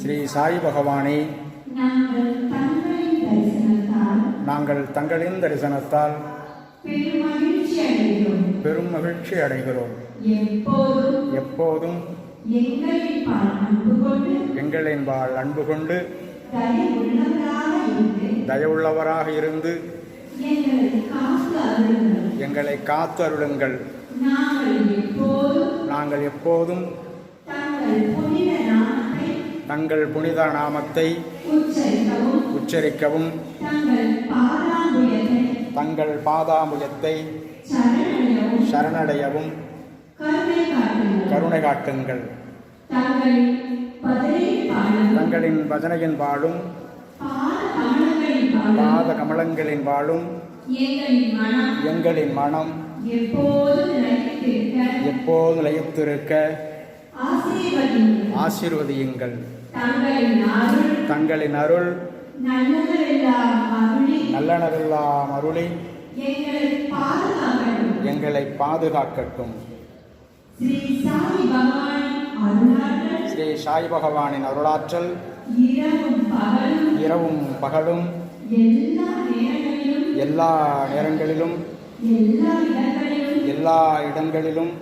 ஸ்ரீ சாய் பகவானே நாங்கள் தங்களின் தரிசனத்தால் பெரும் மகிழ்ச்சி அடைகிறோம். எப்போதும் எங்களின் வாழ் அன்பு கொண்டு தயவுள்ளவராக இருந்து எங்களை காத்து அருளுங்கள். நாங்கள் எப்போதும் தங்கள் புனித நாமத்தை உச்சரிக்கவும். தங்கள் பாதாமுயத்தை சரணடையவும். கருணை காட்டுங்கள். தங்களின் பாடும் பஜனையின் வாழும் பாத கமலங்களின் பாடும் பாத கமலங்களின் வாழும் எங்களின் மனம் எப்போதும் எப்போது லயித்திருக்க ஆசீர்வதியுங்கள். தங்களின் அருள் நல்லனவெல்லாம் அருளி. எங்களை பாதுகாக்கட்டும். ஸ்ரீ சாய் பகவானின் அருளாற்றல். இரவும் பகலும். இரவும் பகலும். எல்லா நேரங்களிலும். எல்லா இடங்களிலும்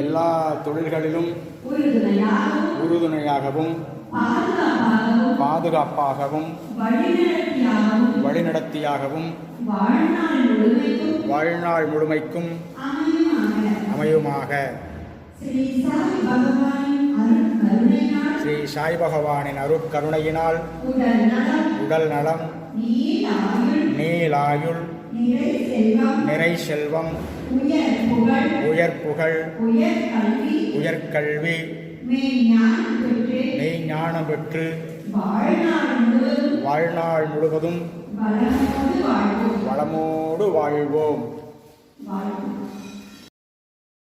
எல்லா தொழில்களிலும் உறுதுணையாகவும் பாதுகாப்பாகவும் வழிநடத்தியாகவும் வாழ்நாள் முழுமைக்கும் அமையுமாக. ஸ்ரீ சாய் பகவானின் அருட்கருணையினால் உடல் நலம் நீலாயுள் நிறை செல்வம் உயர் புகழ் உயர் புகழ் உயர் கல்வி உயர்கல்வி பெற்று மெய்ஞானம் பெற்று வாழ்நாள் முழுவதும் வளமோடு வாழ்வோம். வளமோடு வாழ்வோம். வாழ்வோம்.